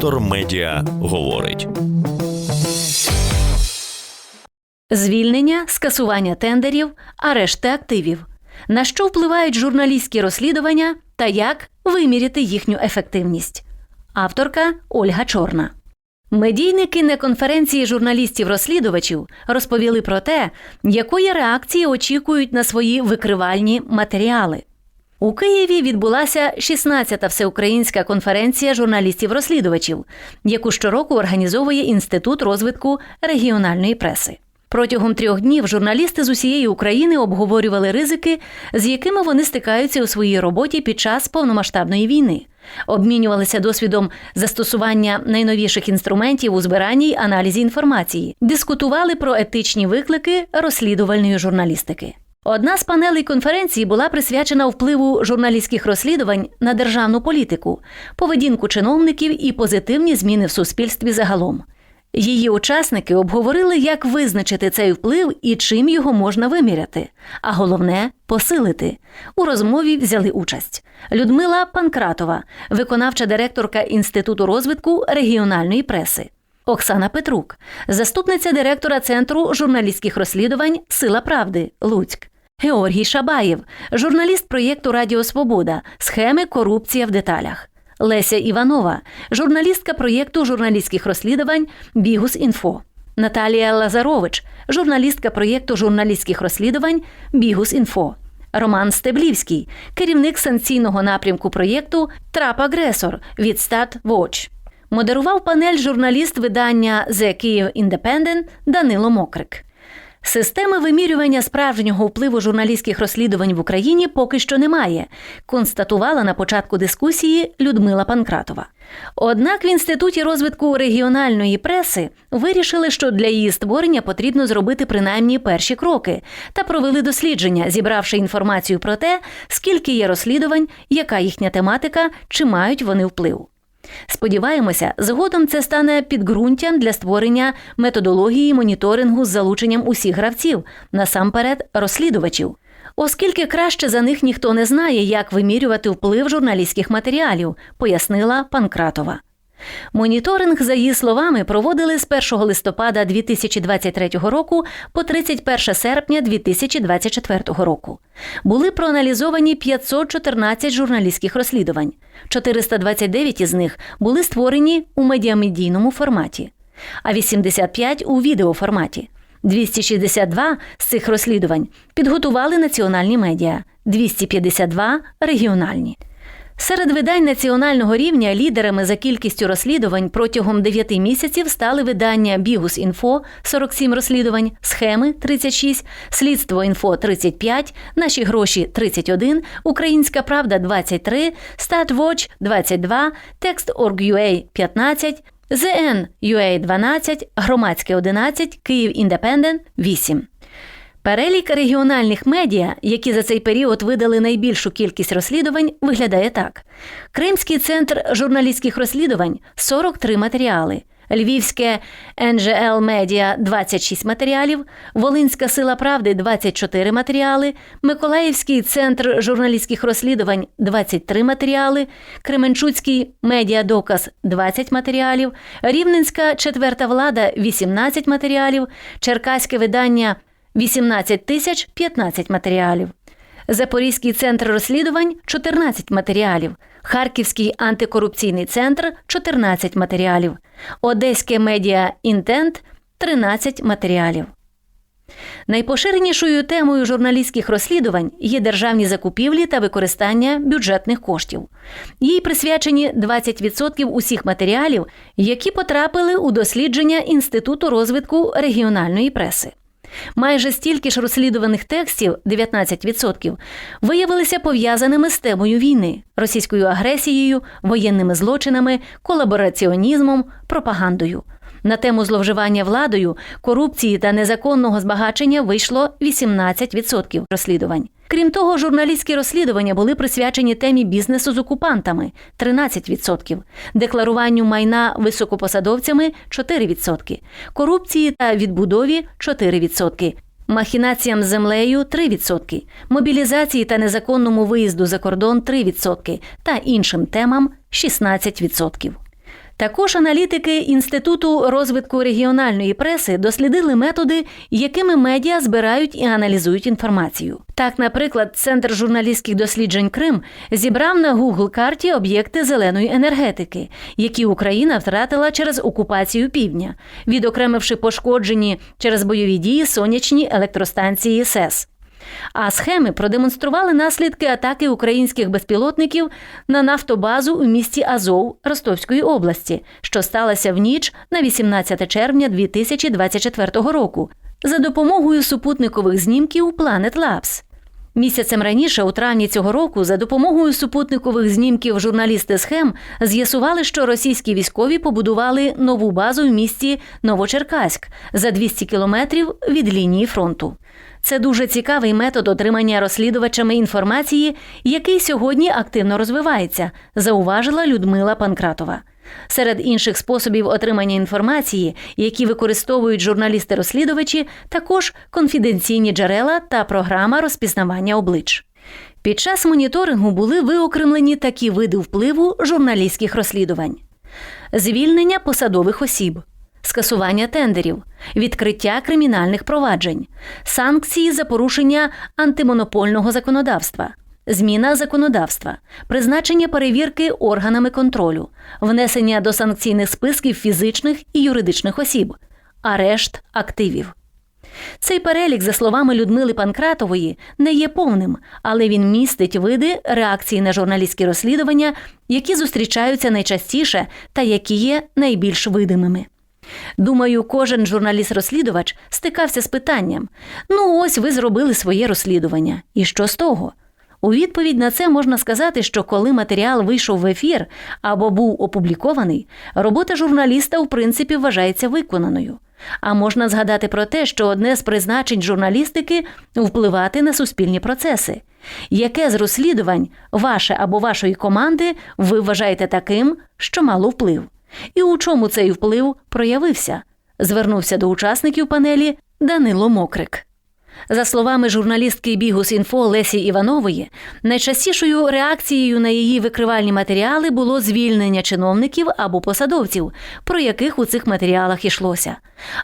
Вектор Медіа говорить. Звільнення, скасування тендерів, арешти активів. На що впливають журналістські розслідування та як виміряти їхню ефективність. Авторка Ольга Чорна. Медійники на конференції журналістів-розслідувачів розповіли про те, якої реакції очікують на свої викривальні матеріали. У Києві відбулася 16-та всеукраїнська конференція журналістів-розслідувачів, яку щороку організовує Інститут розвитку регіональної преси. Протягом трьох днів журналісти з усієї України обговорювали ризики, з якими вони стикаються у своїй роботі під час повномасштабної війни, обмінювалися досвідом застосування найновіших інструментів у збиранні й аналізі інформації, дискутували про етичні виклики розслідувальної журналістики. Одна з панелей конференції була присвячена впливу журналістських розслідувань на державну політику, поведінку чиновників і позитивні зміни в суспільстві загалом. Її учасники обговорили, як визначити цей вплив і чим його можна виміряти, а головне посилити. У розмові взяли участь Людмила Панкратова, виконавча директорка Інституту розвитку регіональної преси. Оксана Петрук, заступниця директора Центру журналістських розслідувань Сила Правди Луцьк. Георгій Шабаєв, журналіст проєкту Радіо Свобода, схеми Корупція в деталях. Леся Іванова, журналістка проєкту журналістських розслідувань Бігус Інфо. Наталія Лазарович, журналістка проєкту журналістських розслідувань Бігус Інфо. Роман Стеблівський, керівник санкційного напрямку проєкту Трап Агресор від Watch. Модерував панель журналіст видання The Kyiv Independent Данило Мокрик. Системи вимірювання справжнього впливу журналістських розслідувань в Україні поки що немає, констатувала на початку дискусії Людмила Панкратова. Однак в інституті розвитку регіональної преси вирішили, що для її створення потрібно зробити принаймні перші кроки, та провели дослідження, зібравши інформацію про те, скільки є розслідувань, яка їхня тематика, чи мають вони вплив. Сподіваємося, згодом це стане підґрунтям для створення методології моніторингу з залученням усіх гравців, насамперед розслідувачів. Оскільки краще за них ніхто не знає, як вимірювати вплив журналістських матеріалів, пояснила Панкратова. Моніторинг, за її словами, проводили з 1 листопада 2023 року по 31 серпня 2024 року. Були проаналізовані 514 журналістських розслідувань. 429 із них були створені у медіамедійному форматі, а 85 у відеоформаті. 262 з цих розслідувань підготували національні медіа, 252 регіональні. Серед видань національного рівня лідерами за кількістю розслідувань протягом 9 місяців стали видання Бігус Інфо 47 розслідувань, схеми 36, Слідство інфо 35, Наші гроші 31, Українська Правда 23, StatWatch 22, Text.org.ua 15, ZN.ua 12, Громадське 11, Київ Індепендент 8. Перелік регіональних медіа, які за цей період видали найбільшу кількість розслідувань, виглядає так: Кримський центр журналістських розслідувань 43 матеріали. Львівське НЖЛ Медіа 26 матеріалів, Волинська Сила Правди 24 матеріали, Миколаївський центр журналістських розслідувань 23 матеріали, Кременчуцький медіа Доказ 20 матеріалів, Рівненська четверта влада 18 матеріалів, Черкаське видання 18 тисяч 15 матеріалів. Запорізький центр розслідувань 14 матеріалів. Харківський антикорупційний центр 14 матеріалів. Одеське медіа Інтент 13 матеріалів. Найпоширенішою темою журналістських розслідувань є державні закупівлі та використання бюджетних коштів. Їй присвячені 20% усіх матеріалів, які потрапили у дослідження Інституту розвитку регіональної преси. Майже стільки ж розслідуваних текстів 19%, виявилися пов'язаними з темою війни, російською агресією, воєнними злочинами, колабораціонізмом, пропагандою. На тему зловживання владою, корупції та незаконного збагачення вийшло 18% розслідувань. Крім того, журналістські розслідування були присвячені темі бізнесу з окупантами 13%, декларуванню майна високопосадовцями 4%, корупції та відбудові 4%. Махінаціям з землею 3%, мобілізації та незаконному виїзду за кордон 3% та іншим темам 16%. Також аналітики Інституту розвитку регіональної преси дослідили методи, якими медіа збирають і аналізують інформацію. Так, наприклад, Центр журналістських досліджень Крим зібрав на Google карті об'єкти зеленої енергетики, які Україна втратила через окупацію півдня, відокремивши пошкоджені через бойові дії сонячні електростанції СЕС. А схеми продемонстрували наслідки атаки українських безпілотників на нафтобазу у місті Азов Ростовської області, що сталося в ніч на 18 червня 2024 року, за допомогою супутникових знімків Planet Labs. Місяцем раніше, у травні цього року, за допомогою супутникових знімків журналісти схем з'ясували, що російські військові побудували нову базу в місті Новочеркаськ за 200 кілометрів від лінії фронту. Це дуже цікавий метод отримання розслідувачами інформації, який сьогодні активно розвивається, зауважила Людмила Панкратова. Серед інших способів отримання інформації, які використовують журналісти-розслідувачі, також конфіденційні джерела та програма розпізнавання облич. Під час моніторингу були виокремлені такі види впливу журналістських розслідувань: звільнення посадових осіб, скасування тендерів, відкриття кримінальних проваджень, санкції за порушення антимонопольного законодавства, зміна законодавства, призначення перевірки органами контролю, внесення до санкційних списків фізичних і юридичних осіб, арешт активів. Цей перелік, за словами Людмили Панкратової, не є повним, але він містить види реакції на журналістські розслідування, які зустрічаються найчастіше та які є найбільш видимими. Думаю, кожен журналіст-розслідувач стикався з питанням: ну, ось ви зробили своє розслідування. І що з того? У відповідь на це можна сказати, що коли матеріал вийшов в ефір або був опублікований, робота журналіста в принципі вважається виконаною. А можна згадати про те, що одне з призначень журналістики впливати на суспільні процеси. Яке з розслідувань, ваше або вашої команди, ви вважаєте таким, що мало вплив? І у чому цей вплив проявився? Звернувся до учасників панелі Данило Мокрик. За словами журналістки Бігус Інфо Лесі Іванової, найчастішою реакцією на її викривальні матеріали було звільнення чиновників або посадовців, про яких у цих матеріалах йшлося.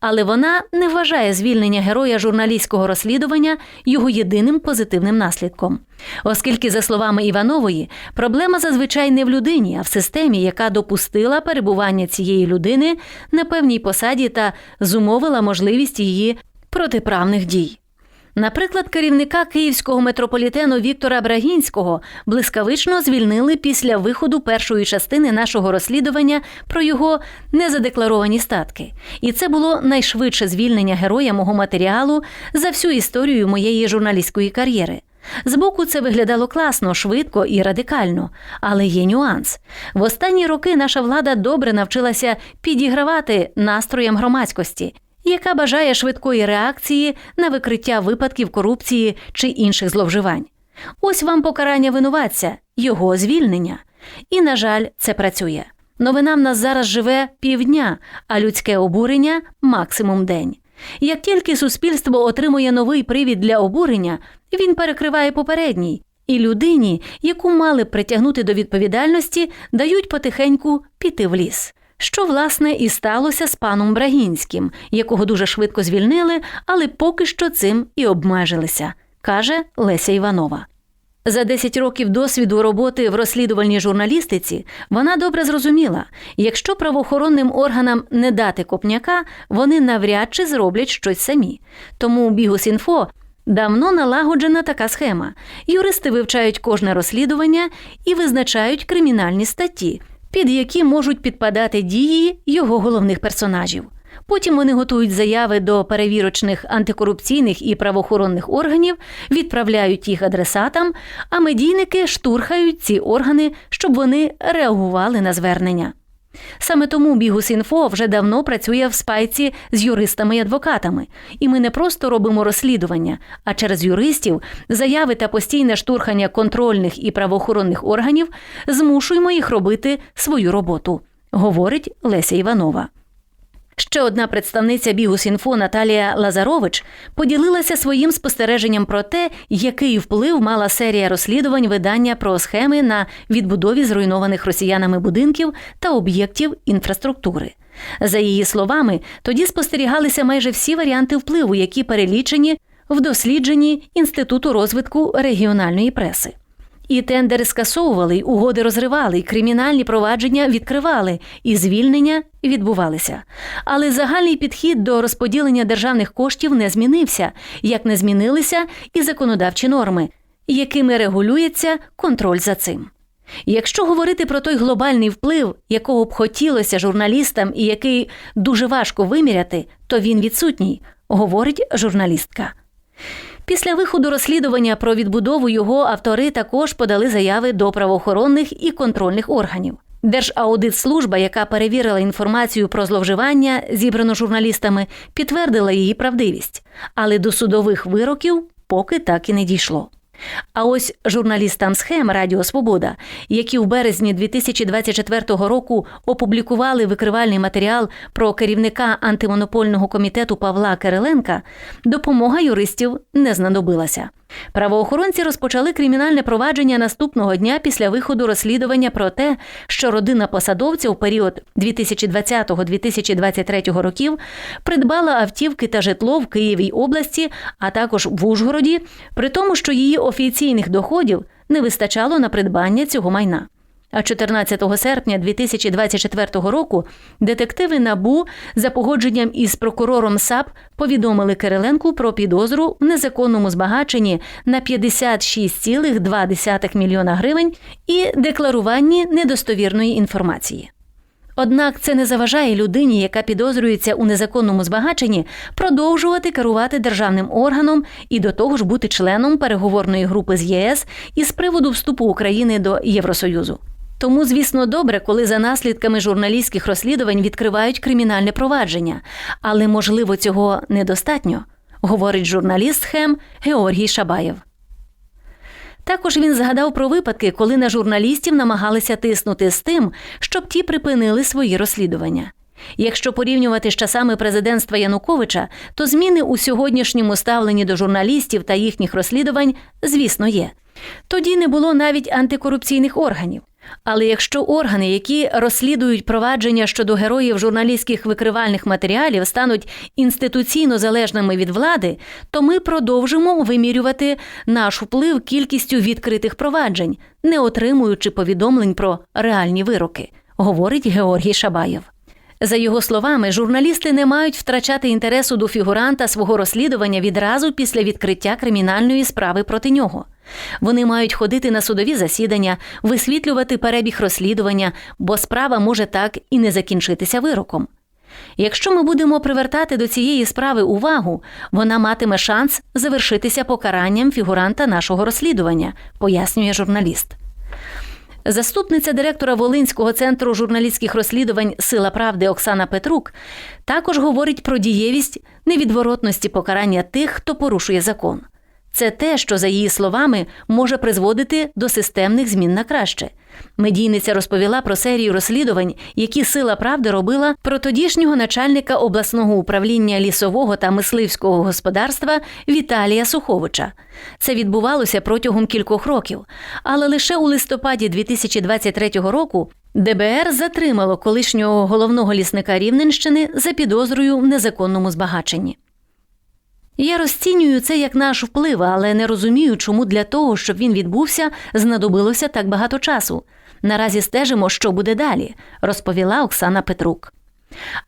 Але вона не вважає звільнення героя журналістського розслідування його єдиним позитивним наслідком. Оскільки, за словами Іванової, проблема зазвичай не в людині, а в системі, яка допустила перебування цієї людини на певній посаді та зумовила можливість її протиправних дій. Наприклад, керівника київського метрополітену Віктора Брагінського блискавично звільнили після виходу першої частини нашого розслідування про його незадекларовані статки. І це було найшвидше звільнення героя мого матеріалу за всю історію моєї журналістської кар'єри. Збоку це виглядало класно, швидко і радикально, але є нюанс. В останні роки наша влада добре навчилася підігравати настроям громадськості яка бажає швидкої реакції на викриття випадків корупції чи інших зловживань. Ось вам покарання винуватця, його звільнення. І, на жаль, це працює. Новина в нас зараз живе півдня, а людське обурення максимум день. Як тільки суспільство отримує новий привід для обурення, він перекриває попередній, і людині, яку мали притягнути до відповідальності, дають потихеньку піти в ліс що власне і сталося з паном Брагінським, якого дуже швидко звільнили, але поки що цим і обмежилися, каже Леся Іванова. За 10 років досвіду роботи в розслідувальній журналістиці вона добре зрозуміла, якщо правоохоронним органам не дати копняка, вони навряд чи зроблять щось самі. Тому у Бігус.Інфо давно налагоджена така схема. Юристи вивчають кожне розслідування і визначають кримінальні статті, під які можуть підпадати дії його головних персонажів. Потім вони готують заяви до перевірочних антикорупційних і правоохоронних органів, відправляють їх адресатам, а медійники штурхають ці органи, щоб вони реагували на звернення. Саме тому Бігус.Інфо вже давно працює в спайці з юристами і адвокатами, і ми не просто робимо розслідування, а через юристів заяви та постійне штурхання контрольних і правоохоронних органів змушуємо їх робити свою роботу, говорить Леся Іванова. Ще одна представниця Бігус.Інфо Наталія Лазарович поділилася своїм спостереженням про те, який вплив мала серія розслідувань видання про схеми на відбудові зруйнованих росіянами будинків та об'єктів інфраструктури. За її словами, тоді спостерігалися майже всі варіанти впливу, які перелічені в дослідженні Інституту розвитку регіональної преси. І тендери скасовували, угоди розривали, кримінальні провадження відкривали, і звільнення відбувалися. Але загальний підхід до розподілення державних коштів не змінився, як не змінилися і законодавчі норми, якими регулюється контроль за цим. Якщо говорити про той глобальний вплив, якого б хотілося журналістам і який дуже важко виміряти, то він відсутній, говорить журналістка. Після виходу розслідування про відбудову його автори також подали заяви до правоохоронних і контрольних органів. Держаудитслужба, яка перевірила інформацію про зловживання, зібрану журналістами, підтвердила її правдивість, але до судових вироків поки так і не дійшло. А ось журналістам схем Радіо Свобода, які в березні 2024 року опублікували викривальний матеріал про керівника антимонопольного комітету Павла Кириленка, допомога юристів не знадобилася. Правоохоронці розпочали кримінальне провадження наступного дня після виходу розслідування про те, що родина посадовця у період 2020-2023 років придбала автівки та житло в Києвій області, а також в Ужгороді, при тому, що її офіційних доходів не вистачало на придбання цього майна. А 14 серпня 2024 року детективи НАБУ за погодженням із прокурором САП повідомили Кириленку про підозру в незаконному збагаченні на 56,2 мільйона гривень і декларуванні недостовірної інформації. Однак це не заважає людині, яка підозрюється у незаконному збагаченні, продовжувати керувати державним органом і до того ж бути членом переговорної групи з ЄС із приводу вступу України до Євросоюзу. Тому, звісно, добре, коли за наслідками журналістських розслідувань відкривають кримінальне провадження, але можливо цього недостатньо, говорить журналіст Хем Георгій Шабаєв. Також він згадав про випадки, коли на журналістів намагалися тиснути з тим, щоб ті припинили свої розслідування. Якщо порівнювати з часами президентства Януковича, то зміни у сьогоднішньому ставленні до журналістів та їхніх розслідувань, звісно, є. Тоді не було навіть антикорупційних органів. Але якщо органи, які розслідують провадження щодо героїв журналістських викривальних матеріалів, стануть інституційно залежними від влади, то ми продовжимо вимірювати наш вплив кількістю відкритих проваджень, не отримуючи повідомлень про реальні вироки, говорить Георгій Шабаєв. За його словами, журналісти не мають втрачати інтересу до фігуранта свого розслідування відразу після відкриття кримінальної справи проти нього. Вони мають ходити на судові засідання, висвітлювати перебіг розслідування, бо справа може так і не закінчитися вироком. Якщо ми будемо привертати до цієї справи увагу, вона матиме шанс завершитися покаранням фігуранта нашого розслідування, пояснює журналіст. Заступниця директора Волинського центру журналістських розслідувань Сила правди Оксана Петрук також говорить про дієвість невідворотності покарання тих, хто порушує закон. Це те, що, за її словами, може призводити до системних змін на краще. Медійниця розповіла про серію розслідувань, які сила правди робила про тодішнього начальника обласного управління лісового та мисливського господарства Віталія Суховича. Це відбувалося протягом кількох років, але лише у листопаді 2023 року. ДБР затримало колишнього головного лісника Рівненщини за підозрою в незаконному збагаченні. Я розцінюю це як наш вплив, але не розумію, чому для того, щоб він відбувся, знадобилося так багато часу. Наразі стежимо, що буде далі, розповіла Оксана Петрук.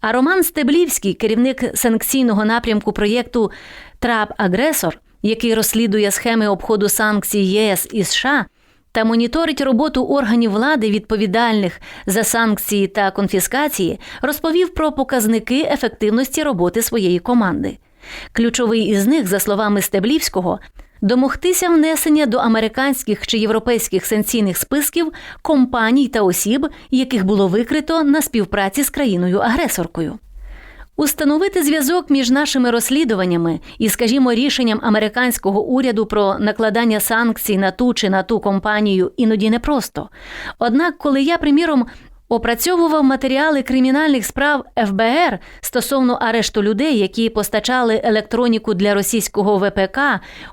А Роман Стеблівський, керівник санкційного напрямку проєкту Трап Агресор, який розслідує схеми обходу санкцій ЄС і США та моніторить роботу органів влади відповідальних за санкції та конфіскації, розповів про показники ефективності роботи своєї команди. Ключовий із них, за словами Стеблівського, домогтися внесення до американських чи європейських санкційних списків компаній та осіб, яких було викрито на співпраці з країною-агресоркою. Установити зв'язок між нашими розслідуваннями і, скажімо, рішенням американського уряду про накладання санкцій на ту чи на ту компанію іноді непросто. Однак, коли я, приміром, опрацьовував матеріали кримінальних справ ФБР стосовно арешту людей, які постачали електроніку для російського ВПК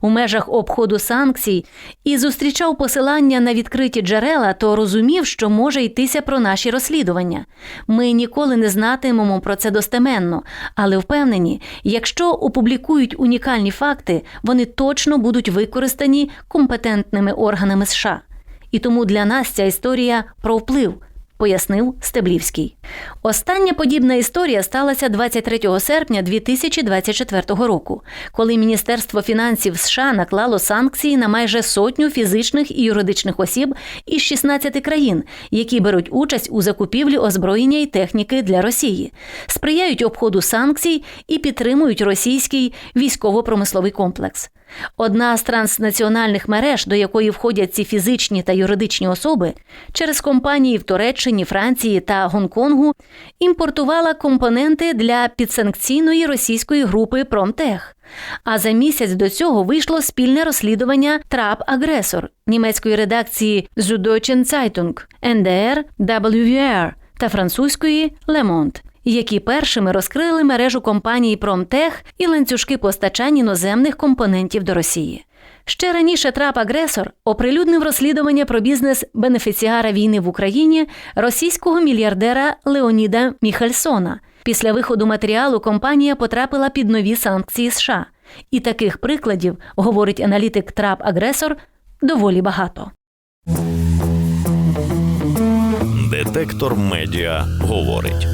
у межах обходу санкцій, і зустрічав посилання на відкриті джерела, то розумів, що може йтися про наші розслідування. Ми ніколи не знатимемо про це достеменно, але впевнені, якщо опублікують унікальні факти, вони точно будуть використані компетентними органами США. І тому для нас ця історія про вплив. Пояснив Стеблівський. Остання подібна історія сталася 23 серпня 2024 року, коли Міністерство фінансів США наклало санкції на майже сотню фізичних і юридичних осіб із 16 країн, які беруть участь у закупівлі озброєння і техніки для Росії, сприяють обходу санкцій і підтримують російський військово-промисловий комплекс. Одна з транснаціональних мереж, до якої входять ці фізичні та юридичні особи, через компанії в Туреччині, Франції та Гонконгу імпортувала компоненти для підсанкційної російської групи Промтех. А за місяць до цього вийшло спільне розслідування Трап Агресор німецької редакції Süddeutsche Zeitung, НДР WVR та французької Monde які першими розкрили мережу компаній Промтех і ланцюжки постачань іноземних компонентів до Росії. Ще раніше трап-агресор оприлюднив розслідування про бізнес бенефіціара війни в Україні російського мільярдера Леоніда Міхельсона. Після виходу матеріалу компанія потрапила під нові санкції США. І таких прикладів, говорить аналітик Трап-агресор, доволі багато. Детектор медіа говорить.